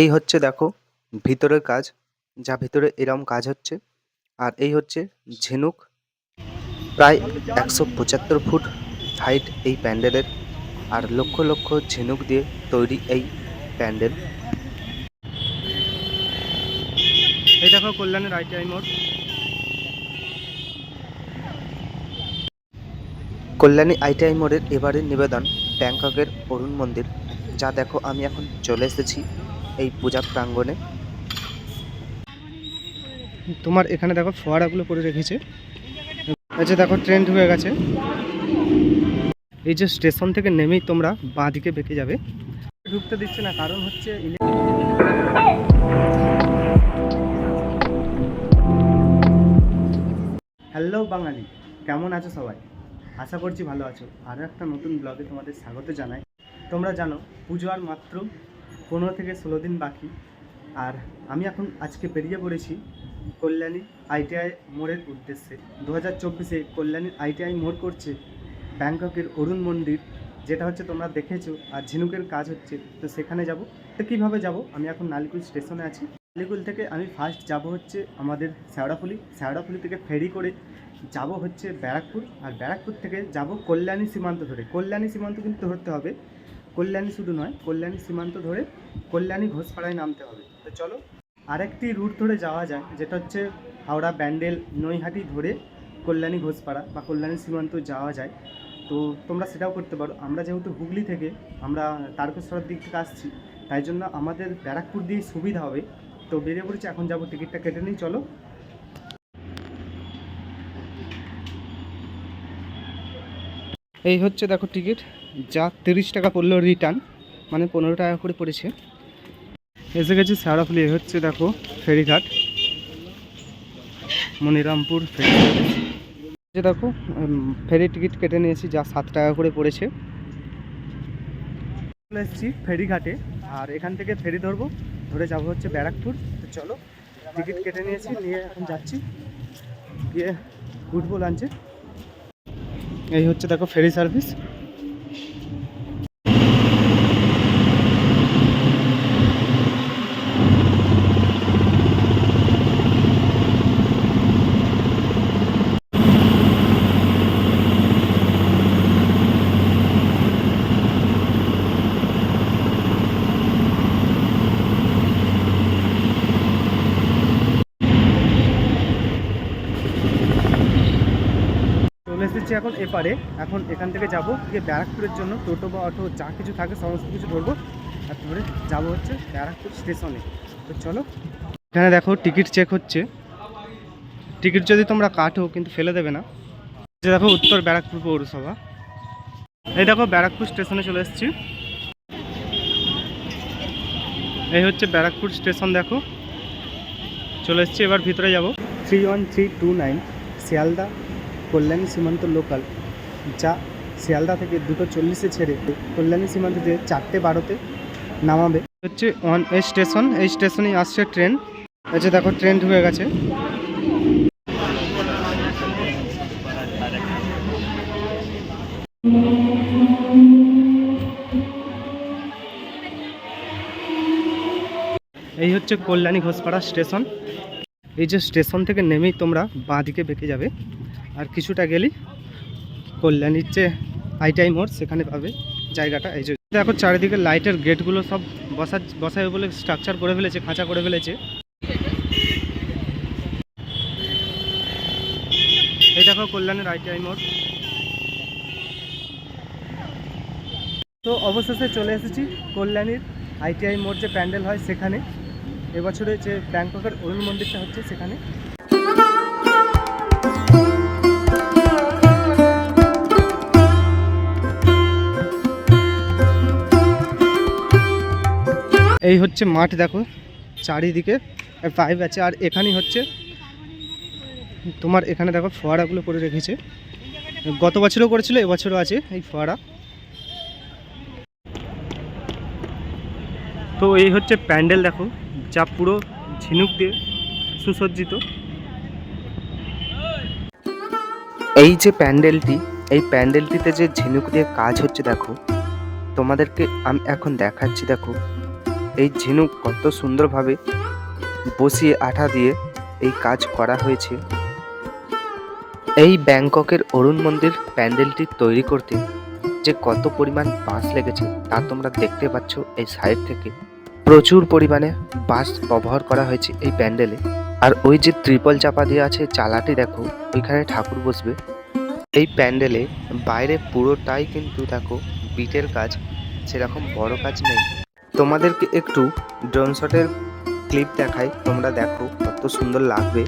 এই হচ্ছে দেখো ভিতরের কাজ, যা ভিতরে এরম কাজ হচ্ছে। আর এই হচ্ছে ঝিনুক, প্রায় একশো পঁচাত্তর ফুট হাইট এই প্যান্ডেলের। আর লক্ষ লক্ষ ঝিনুক দিয়ে তৈরি এই প্যান্ডেল। এই দেখো কল্যাণের আইটিআই মোড়। কল্যাণী আইটিআই মোড়ের এবারের নিবেদন ব্যাংককের অরুণ মন্দির, যা দেখো আমি এখন চলে এসেছি। এই পূজা প্রাঙ্গণে। তোমার এখানে দেখো ফোয়ারাগুলো করে রেখেছে। আচ্ছা দেখো ট্রেন ঢুকে গেছে। এই যে স্টেশন থেকে নেমেই তোমরা বাঁ দিকে বেঁকে যাবে। ঢুকতে দিচ্ছে না কারণ হচ্ছে হ্যালো বাঙালি কেমন আছো সবাই? আশা করছি ভালো আছো। আরও একটা নতুন ব্লগে তোমাদের স্বাগত জানাই। তোমরা জানো পুজো আর মাত্র পনেরো থেকে ষোলো দিন বাকি। আর আমি এখন আজকে বেরিয়ে পড়েছি কল্যাণী আইটিআই মোড়ের উদ্দেশ্যে। দু হাজার চব্বিশে কল্যাণীর আইটিআই মোড় করছে ব্যাংককের অরুণ মন্দির, যেটা হচ্ছে তোমরা দেখেছ আর ঝিনুকের কাজ হচ্ছে। তো সেখানে যাব। তো কীভাবে যাব? আমি এখন নালিকুল স্টেশনে আছি। নালিকুল থেকে আমি ফার্স্ট যাব হচ্ছে আমাদের শ্যাওড়াফুলি। শ্যাওড়াফুলি থেকে ফেরি করে যাব হচ্ছে ব্যারাকপুর। আর ব্যারাকপুর থেকে যাব কল্যাণী সীমান্ত ধরে। কল্যাণী সীমান্ত কিন্তু ধরতে হবে। কল্যাণী শুধু নয়, কল্যাণী সীমান্ত ধরে কল্যাণী ঘোষপাড়ায় নামতে হবে। তো চলো, আরেকটি রুট ধরে যাওয়া যায় যেটা হচ্ছে হাওড়া ব্যান্ডেল নৈহাটি ধরে কল্যাণী ঘোষপাড়া বা কল্যাণী সীমান্ত যাওয়া যায়। তো তোমরা সেটাও করতে পারো। আমরা যেহেতু হুগলি থেকে, আমরা তারকেশ্বরের দিক থেকে আসছি, তাই জন্য আমাদের ব্যারাকপুর দিয়ে সুবিধা হবে। তো বেরিয়ে পড়েছি, এখন যাব টিকিটটা কেটে নিই, চলো। এই হচ্ছে দেখো টিকিট। যা তিরিশ টাকা পড়ল রিটার্ন মানে পনেরো টাকা করে পড়েছে। এসে গেছি এই হচ্ছে দেখো ফেরিঘাট, মনিরামপুর ফেরি। যে দেখো ফেরি টিকিট কেটে নিয়েছি, যা সাত টাকা করে পড়েছে। চলে এসেছি ফেরিঘাটে, আর এখান থেকে ফেরি ধরবো, ধরে যাব হচ্ছে ব্যারাকপুর। তো চলো, টিকিট কেটে নিয়েছি, নিয়ে এখন যাচ্ছি, গিয়ে উঠবো লাঞ্চে। এই হচ্ছে দেখো ফেরি সার্ভিস চলে এসেছি এখন এপারে। এখন এখান থেকে যাব গিয়ে ব্যারাকপুরের জন্য, টোটো বা অটো, যা কিছু থাকে, সমস্ত কিছু ধরবো। আর ধরে যাব হচ্ছে ব্যারাকপুর স্টেশনে। তো চলো। এখানে দেখো, টিকিট চেক হচ্ছে। টিকিট যদি তোমরা কাটো, কিন্তু ফেলে দেবে না। যে দেখো, উত্তর ব্যারাকপুর পৌরসভা। এই দেখো, ব্যারাকপুর স্টেশনে চলে এসেছি। এই হচ্ছে ব্যারাকপুর স্টেশন, দেখো। চলে এসেছি, এবার ভিতরে যাব। Three one three two nine Sealdah Kalyani Simanta local যা শিয়ালদা থেকে দুটো চল্লিশে ছেড়ে কল্যাণী সীমান্ততে চারটে বারোতে নামাবে। হচ্ছে ওয়ান এই স্টেশন এই স্টেশনেই আসছে ট্রেন আচ্ছা দেখো ট্রেন ঢুকে গেছে। এই হচ্ছে কল্যাণী ঘোষপাড়া স্টেশন এই যে স্টেশন থেকে নেমেই তোমরা বাঁ দিকে বেঁকে যাবে। আর কিছুটা গেলেই কল্যাণীর যে আইটাই মোড় সেখানে পাবে জায়গাটা। এই যে দেখো চারিদিকে লাইটের গেটগুলো সব বসা বসাবে বলে স্ট্রাকচার করে ফেলেছে, খাঁচা করে ফেলেছে। এই দেখো কল্যাণের আইটিআই মোড় তো অবশেষে চলে এসেছি কল্যাণীর আইটিআই মোড় যে প্যান্ডেল হয় সেখানে। এবছরে যে ব্যাংককের অরুণ মন্দিরটা হচ্ছে সেখানে। এই হচ্ছে মাঠ দেখো, চারিদিকে পাইপ আছে। আর এখানেই হচ্ছে, তোমার এখানে দেখো ফোয়ারাগুলো করে রেখেছে। গত বছরও করেছিল, এবছরও আছে এই ফোয়ারা। তো এই হচ্ছে প্যান্ডেল দেখো, যা পুরো ঝিনুক দিয়ে সুসজ্জিত। এই যে প্যান্ডেলটি, এই প্যান্ডেলটিতে যে ঝিনুক দিয়ে কাজ হচ্ছে দেখো, তোমাদেরকে আমি এখন দেখাচ্ছি দেখো। এই ঝিনুক কত সুন্দরভাবে বসিয়ে আঠা দিয়ে এই কাজ করা হয়েছে। এই ব্যাংককের অরুণ মন্দির প্যান্ডেলটি তৈরি করতে যে কত পরিমাণ বাঁশ লেগেছে তা তোমরা দেখতে পাচ্ছ এই সাইড থেকে। প্রচুর পরিমাণে বাঁশ ব্যবহার করা হয়েছে এই প্যান্ডেলে। আর ওই যে ত্রিপল চাপা দিয়ে আছে চালাটি দেখো, ওইখানে ঠাকুর বসবে। এই প্যান্ডেলে বাইরে পুরোটাই কিন্তু দেখো, বিটের কাজ সেরকম বড় কাজ নেই। তোমাদেরকে একটু ড্রোন শটের ক্লিপ দেখাই তোমরা দেখো কত সুন্দর লাগবে।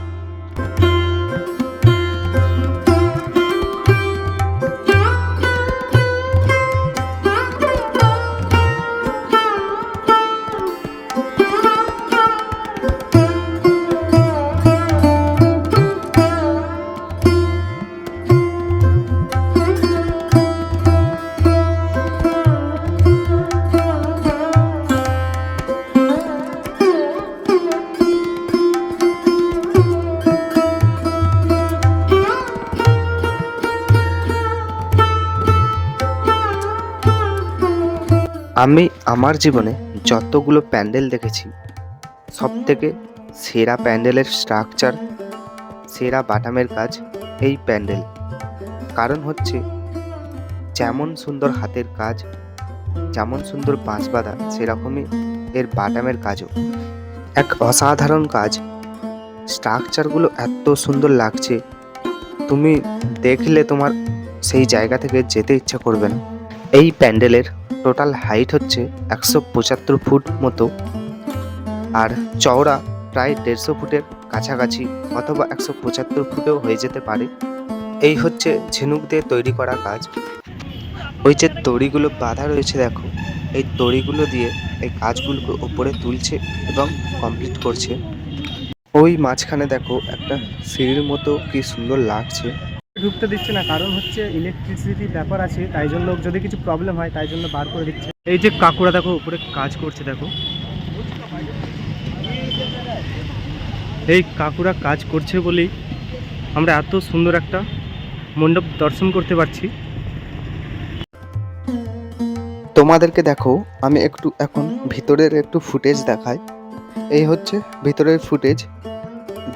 আমি আমার জীবনে যতগুলো প্যান্ডেল দেখেছি সব থেকে সেরা প্যান্ডেলের স্ট্রাকচার সেরা বাটামের কাজ এই প্যান্ডেল। কারণ হচ্ছে, যেমন সুন্দর হাতের কাজ, যেমন সুন্দর বাঁশ বাঁধা, সেরকমই এর বাটামের কাজও। এক অসাধারণ কাজ। স্ট্রাকচারগুলো এত সুন্দর লাগছে, তুমি দেখলে তোমার সেই জায়গা থেকে যেতে ইচ্ছা করবে না। এই প্যান্ডেলের টোটাল হাইট হচ্ছে একশো পঁচাত্তর ফুট মতো আর চওড়া প্রায় দেড়শো ফুটের কাছাকাছি অথবা একশো পঁচাত্তর ফুটেও হয়ে যেতে পারে। এই হচ্ছে ঝিনুক দিয়ে তৈরি করা কাজ। ওই যে দড়িগুলো বাঁধা রয়েছে দেখো, এই দড়িগুলো দিয়ে এই কাজগুলোকে ওপরে তুলছে এবং কমপ্লিট করছে। ওই মাঝখানে দেখো একটা সিঁড়ির মতো কি সুন্দর লাগছে। ঢুকতে দিচ্ছে না কারণ হচ্ছে ইলেকট্রিসিটি ব্যাপার আছে তাই জন্য যদি কিছু প্রবলেম হয় তাই জন্য বার করে দিচ্ছে। এই যে কাকুরা দেখো উপরে কাজ করছে দেখো। এই কাকুরা কাজ করছে বলেই আমরা এত সুন্দর একটা মণ্ডপ দর্শন করতে পারছি। তোমাদেরকে দেখো আমি একটু এখন ভিতরের একটু ফুটেজ দেখাই। এই হচ্ছে ভিতরের ফুটেজ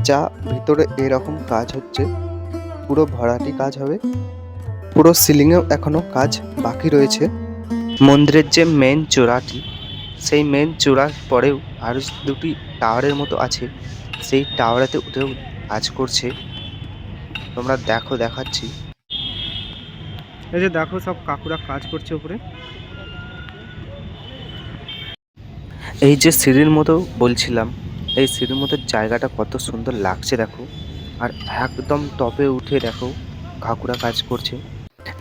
যা ভিতরে এরকম কাজ হচ্ছে। পুরো ভরাটি কাজ হবে। পুরো সিলিংয়েও এখনও কাজ বাকি রয়েছে। মন্দিরের যে মেন চূড়াটি, সেই মেন চূড়ার পরেও আরও দুটি টাওয়ারের মতো আছে। সেই টাওয়ারেতে উঠেও কাজ করছে। তোমরা দেখো, দেখাচ্ছি। এই যে দেখো, সব কাকুরা কাজ করছে উপরে। এই যে সিঁড়ির মতো বলছিলাম, এই সিঁড়ির মতো জায়গাটা কত সুন্দর লাগছে, দেখো। আর একদম টপে উঠে দেখো কাকুরা কাজ করছে।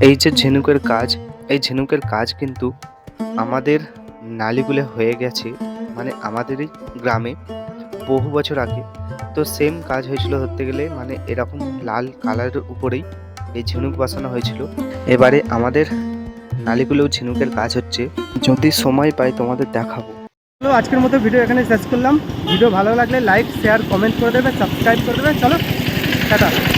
এই যে ঝিনুকের কাজ, এই ঝিনুকের কাজ কিন্তু আমাদের নালিগুলো হয়ে গেছে মানে আমাদেরই গ্রামে বহু বছর আগে। তো সেম কাজ হয়েছিল ধরতে গেলে মানে এরকম লাল কালারের উপরেই এই ঝিনুক বসানো হয়েছিল। এবারে আমাদের নালিগুলোও ঝিনুকের কাজ হচ্ছে। যদি সময় পাই তোমাদের দেখাবো। চলো, আজকের মতো ভিডিও এখানে শেষ করলাম। ভিডিও ভালো লাগলে লাইক শেয়ার কমেন্ট করে দেবে সাবস্ক্রাইব করে দেবে। চলো টাটা।